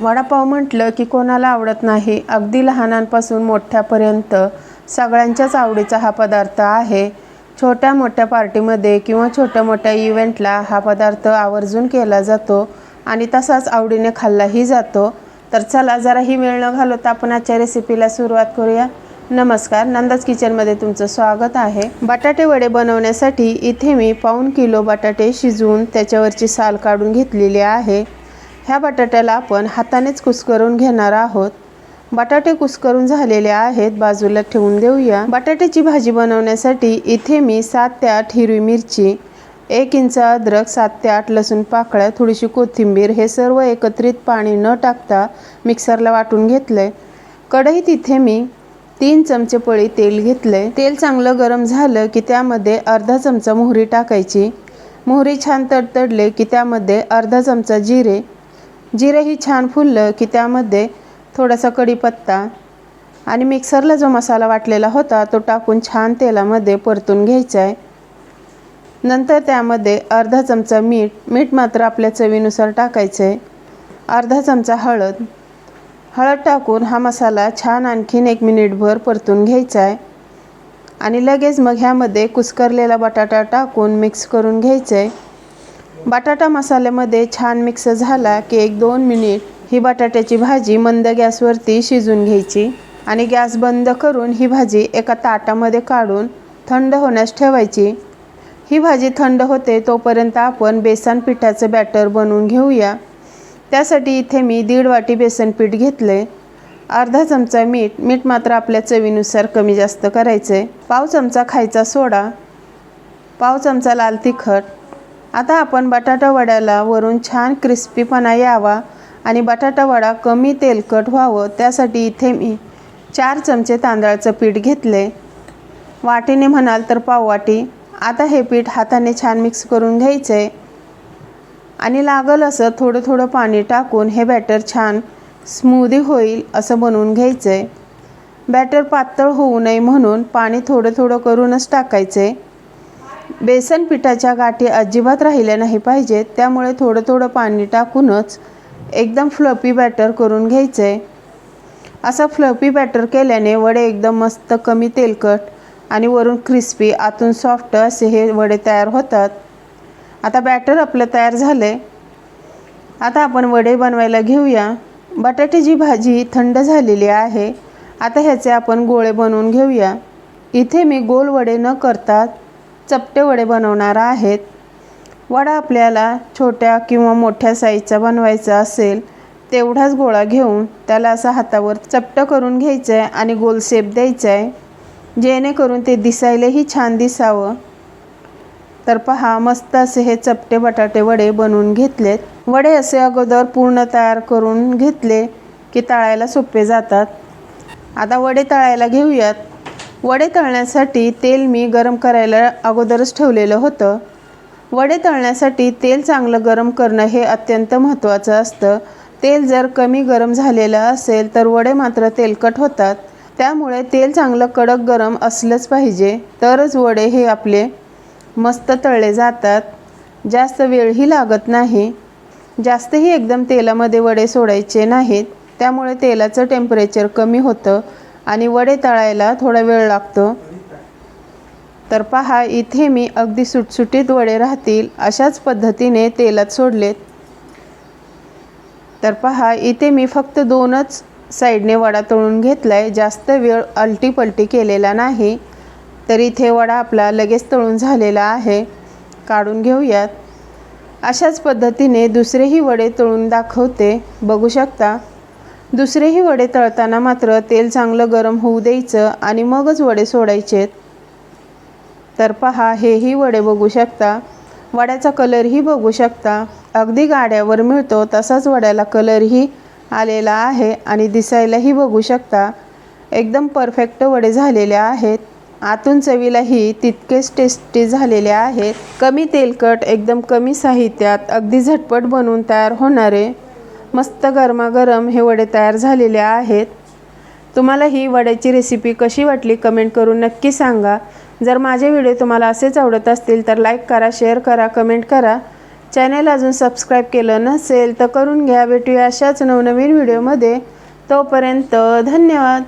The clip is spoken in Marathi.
वडापाव म्हटलं की कोणाला आवडत नाही. अगदी लहानांपासून मोठ्यापर्यंत सगळ्यांच्याच आवडीचा हा पदार्थ आहे. छोट्या मोठ्या पार्टीमध्ये किंवा छोट्या मोठ्या इव्हेंटला हा पदार्थ आवर्जून केला जातो आणि तसाच आवडीने खाल्लाही जातो. तर चला जराही वेळ न घालवता आपण आजच्या रेसिपीला सुरुवात करूया. नमस्कार नंदाज किचनमध्ये तुमचं स्वागत आहे. बटाटे वडे बनवण्यासाठी इथे मी पाऊण किलो बटाटे शिजवून त्याच्यावरची साल काढून घेतलेली आहे. ह्या बटाट्याला आपण हातानेच कुस्करून घेणार आहोत. बटाटे कुस्करून झालेले आहेत. बाजूला ठेवून देऊया. बटाट्याची भाजी बनवण्यासाठी इथे मी सात ते आठ हिरवी मिरची एक इंच अद्रक सात ते आठ लसूण पाकळ्या थोडीशी कोथिंबीर हे सर्व एकत्रित पाणी न टाकता मिक्सरला वाटून घेतलं आहे कढईत इथे मी तीन चमचे पळी तेल घेतले तेल चांगलं गरम झालं की त्यामध्ये अर्धा चमचा मोहरी टाकायची. मोहरी छान तडतडले की त्यामध्ये अर्धा चमचा जिरे जिरेही छान फुललं की त्यामध्ये थोडासा कढीपत्ता आणि मिक्सरला जो मसाला वाटलेला होता तो टाकून छान तेलामध्ये परतून घ्यायचा आहे नंतर त्यामध्ये अर्धा चमचा मीठ मीठ मात्र आपल्या चवीनुसार टाकायचं आहे अर्धा चमचा हळद. हळद टाकून हा मसाला छान आणखीन एक मिनिटभर परतून घ्यायचा आहे आणि लगेच मग ह्यामध्ये कुस्करलेला बटाटा टाकून मिक्स करून घ्यायचं आहे बटाटा मसाल्यामध्ये छान मिक्स झाला की एक दोन मिनिट ही बटाट्याची भाजी मंद गॅसवरती शिजून घ्यायची आणि गॅस बंद करून ही भाजी एका ताटामध्ये काढून थंड होण्यास ठेवायची. ही भाजी थंड होते तोपर्यंत आपण बेसन पिठाचं बॅटर बनवून घेऊया. त्यासाठी इथे मी दीड वाटी बेसन पीठ घेतले. अर्धा चमचा मीठ मीठ मात्र आपल्या चवीनुसार कमी जास्त करायचं आहे पाव चमचा खायचा सोडा. पाव चमचा लाल तिखट. आता आपण बटाटा वड्याला वरून छान क्रिस्पीपणा यावा आणि बटाटा वडा कमी तेलकट व्हावं. त्यासाठी इथे मी चार चमचे तांदळाचं पीठ घेतले. वाटीने म्हणाल तर पाववाटी. आता हे पीठ हाताने छान मिक्स करून घ्यायचं. आहे आणि लागल असं थोडं थोडं पाणी टाकून हे बॅटर छान स्मूदी होईल असं बनवून घ्यायचं. आहे बॅटर पातळ होऊ नये म्हणून पाणी थोडं थोडं करूनच टाकायचं. आहे बेसन पिठाच्या गाठी अजिबात राहिल्या नाही पाहिजेत त्यामुळे थोडं थोडं पाणी टाकूनच एकदम फ्लपी बॅटर करून घ्यायचं आहे असं फ्लपी बॅटर केल्याने वडे एकदम मस्त कमी तेलकट आणि वरून क्रिस्पी आतून सॉफ्ट असे हे वडे तयार होतात. आता बॅटर आपलं तयार झाले आता आपण वडे बनवायला घेऊया. बटाट्याची भाजी थंड झालेली आहे आता ह्याचे आपण गोळे बनवून घेऊया. इथे मी गोल वडे न करतात चपटे वडे बनवणार आहेत. वडा आपल्याला छोट्या किंवा मोठ्या साईजचा बनवायचा असेल तेवढाच गोळा घेऊन त्याला असा हातावर चपटं करून घ्यायचं आहे आणि गोल शेप द्यायचा आहे जेणेकरून ते दिसायलाही छान दिसावं. तर पहा मस्त असे हे चपटे बटाटे वडे बनवून घेतलेत. वडे असे अगोदर पूर्ण तयार करून घेतले की तळायला सोपे जातात. आता वडे तळायला घेऊयात. वडे तळण्यासाठी तेल मी गरम करायला अगोदरच ठेवलेलं होतं. वडे तळण्यासाठी तेल चांगलं गरम करणं हे अत्यंत महत्त्वाचं असतं. तेल जर कमी गरम झालेलं असेल तर वडे मात्र तेलकट होतात. त्यामुळे तेल चांगलं कडक गरम असलंच पाहिजे. तरच वडे हे आपले मस्त तळले जातात. जास्त वेळही लागत नाही. जास्तही एकदम तेलामध्ये वडे सोडायचे नाहीत. त्यामुळे तेलाचं टेम्परेचर कमी होतं. आणि वडे तळायला थोडा वेळ लागतो. तर पहा इथे मी अगदी सुटसुटीत वडे राहतील अशाच पद्धतीने तेलात सोडलेत. तर पहा इथे मी फक्त दोनच साईडने वडा तळून घेतला आहे जास्त वेळ अलटीपलटी केलेला नाही. तर इथे वडा आपला लगेच तळून झालेला आहे. काढून घेऊयात. अशाच पद्धतीने दुसरेही वडे तळून दाखवते. बघू शकता. दुसरेही वडे तळताना मात्र तेल चांगलं गरम होऊ द्यायचं आणि मगच वडे सोडायचेत तर पहा हेही वडे बघू शकता. वड्याचा कलरही बघू शकता. अगदी गाड्यावर मिळतो तसाच वड्याला कलरही आलेला आहे आणि दिसायलाही बघू शकता. एकदम परफेक्ट वडे झालेले आहेत. आतून चवीलाही तितकेच टेस्टी झालेले आहेत. कमी तेलकट एकदम कमी साहित्यात अगदी झटपट बनवून तयार होणारे. मस्त गरमागरम हे वडे तयार झालेले आहेत. तुम्हाला ही वड्याची रेसिपी कशी वाटली कमेंट करून नक्की सांगा. जर माझे व्हिडिओ तुम्हाला असेच आवडत असतील तर लाईक करा शेअर करा कमेंट करा. चॅनेल अजून सबस्क्राईब केलं नसेल तर करून घ्या. भेटूया अशाच नवनवीन व्हिडिओमध्ये तोपर्यंत धन्यवाद.